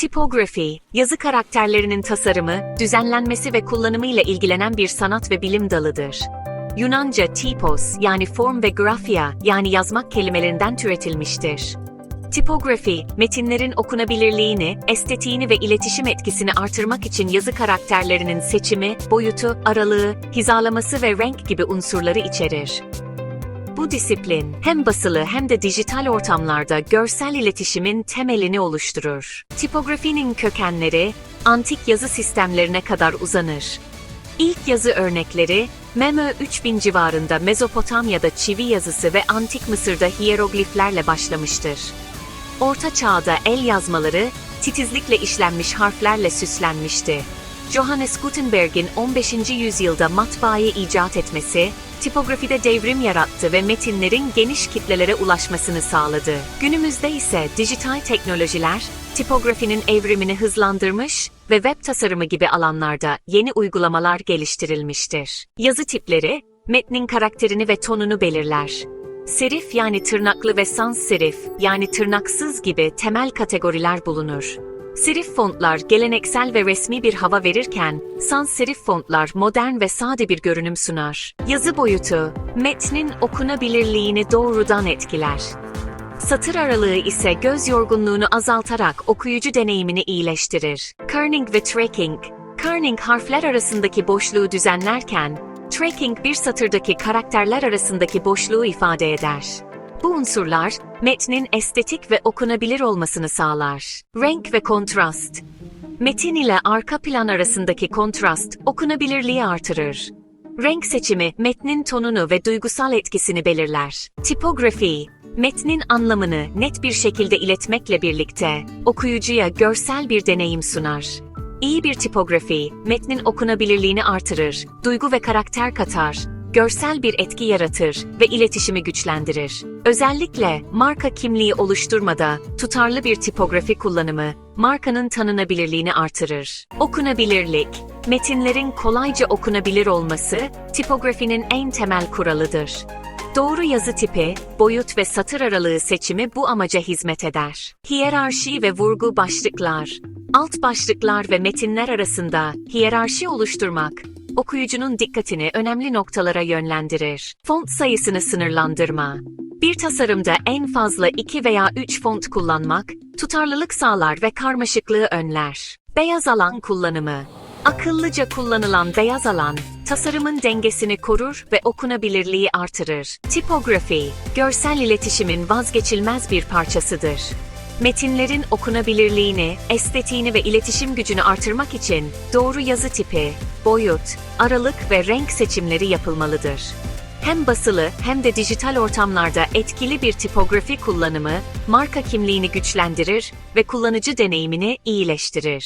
Tipografi, yazı karakterlerinin tasarımı, düzenlenmesi ve kullanımı ile ilgilenen bir sanat ve bilim dalıdır. Yunanca typos yani form ve grafia yani yazmak kelimelerinden türetilmiştir. Tipografi, metinlerin okunabilirliğini, estetiğini ve iletişim etkisini artırmak için yazı karakterlerinin seçimi, boyutu, aralığı, hizalaması ve renk gibi unsurları içerir. Bu disiplin hem basılı hem de dijital ortamlarda görsel iletişimin temelini oluşturur. Tipografinin kökenleri antik yazı sistemlerine kadar uzanır. İlk yazı örnekleri Memo 3000 civarında Mezopotamya'da çivi yazısı ve Antik Mısır'da hiyerogliflerle başlamıştır. Orta Çağ'da el yazmaları titizlikle işlenmiş harflerle süslenmişti. Johannes Gutenberg'in 15. yüzyılda matbaayı icat etmesi, tipografide devrim yarattı ve metinlerin geniş kitlelere ulaşmasını sağladı. Günümüzde ise dijital teknolojiler, tipografinin evrimini hızlandırmış ve web tasarımı gibi alanlarda yeni uygulamalar geliştirilmiştir. Yazı tipleri, metnin karakterini ve tonunu belirler. Serif yani tırnaklı ve sans serif yani tırnaksız gibi temel kategoriler bulunur. Serif fontlar geleneksel ve resmi bir hava verirken, sans serif fontlar modern ve sade bir görünüm sunar. Yazı boyutu, metnin okunabilirliğini doğrudan etkiler. Satır aralığı ise göz yorgunluğunu azaltarak okuyucu deneyimini iyileştirir. Kerning ve tracking, kerning harfler arasındaki boşluğu düzenlerken, tracking bir satırdaki karakterler arasındaki boşluğu ifade eder. Bu unsurlar, metnin estetik ve okunabilir olmasını sağlar. Renk ve kontrast. Metin ile arka plan arasındaki kontrast, okunabilirliği artırır. Renk seçimi, metnin tonunu ve duygusal etkisini belirler. Tipografi, metnin anlamını net bir şekilde iletmekle birlikte, okuyucuya görsel bir deneyim sunar. İyi bir tipografi, metnin okunabilirliğini artırır, duygu ve karakter katar, görsel bir etki yaratır ve iletişimi güçlendirir. Özellikle marka kimliği oluşturmada tutarlı bir tipografi kullanımı markanın tanınabilirliğini artırır. Okunabilirlik Metinlerin kolayca okunabilir olması tipografinin en temel kuralıdır. Doğru yazı tipi, boyut ve satır aralığı seçimi bu amaca hizmet eder. Hiyerarşi ve vurgu başlıklar. Alt başlıklar ve metinler arasında hiyerarşi oluşturmak, okuyucunun dikkatini önemli noktalara yönlendirir. Font sayısını sınırlandırma. Bir tasarımda en fazla 2 veya 3 font kullanmak, tutarlılık sağlar ve karmaşıklığı önler. Beyaz alan kullanımı. Akıllıca kullanılan beyaz alan, tasarımın dengesini korur ve okunabilirliği artırır. Tipografi, görsel iletişimin vazgeçilmez bir parçasıdır. Metinlerin okunabilirliğini, estetiğini ve iletişim gücünü artırmak için doğru yazı tipi, boyut, aralık ve renk seçimleri yapılmalıdır. Hem basılı hem de dijital ortamlarda etkili bir tipografi kullanımı, marka kimliğini güçlendirir ve kullanıcı deneyimini iyileştirir.